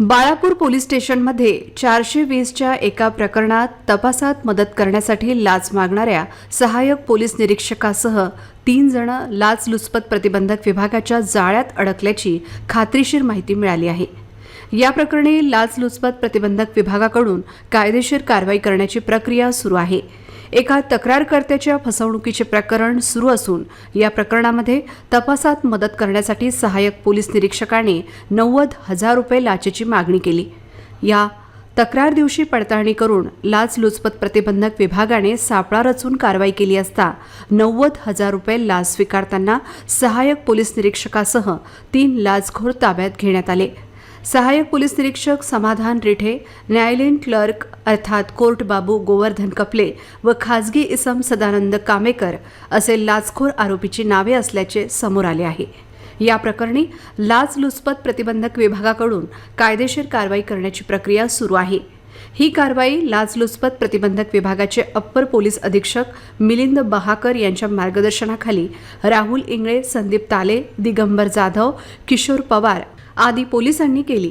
Balapur police स्टेशनमध्ये चारशे वीसच्या एका प्रकरणात तपासात मदत करण्यासाठी लाच मागणाऱ्या सहाय्यक पोलीस निरीक्षकासह तीन जण लाचलुचपत प्रतिबंधक विभागाच्या जाळ्यात अडकल्याची खात्रीशीर माहिती मिळाली आहे. या प्रकरणी लाचलुचपत प्रतिबंधक विभागाकडून कायदेशीर कारवाई करण्याची प्रक्रिया सुरू आहे. एका तक्रारकर्त्याच्या फसवणुकीचे प्रकरण सुरू असून या प्रकरणामध्ये तपासात मदत करण्यासाठी सहाय्यक पोलीस निरीक्षकाने नव्वद हजार रुपये लाचेची मागणी केली. या तक्रार दिवशी पडताळणी करून लाचलुचपत प्रतिबंधक विभागाने सापळा रचून कारवाई केली असता नव्वद हजार रुपये लाच स्वीकारताना सहाय्यक पोलीस निरीक्षकासह तीन लाचखोर ताब्यात घेण्यात आले. सहाय्यक पोलीस निरीक्षक समाधान रिठे न्यायालयीन क्लर्क अर्थात कोर्ट बाबू गोवर्धन कपले व खाजगी इसम सदानंद कामेकर असे लाचखोर आरोपीची नावे असल्याचे समोर आले आहे. या प्रकरणी लाचलुचपत प्रतिबंधक विभागाकडून कायदेशीर कारवाई करण्याची प्रक्रिया सुरू आहे. ही कारवाई लाचलुचपत प्रतिबंधक विभागाचे अप्पर पोलीस अधीक्षक मिलिंद बहाकर यांच्या मार्गदर्शनाखाली राहुल इंगळे संदीप ताले दिगंबर जाधव किशोर पवार आदी पोलिसांनी केली.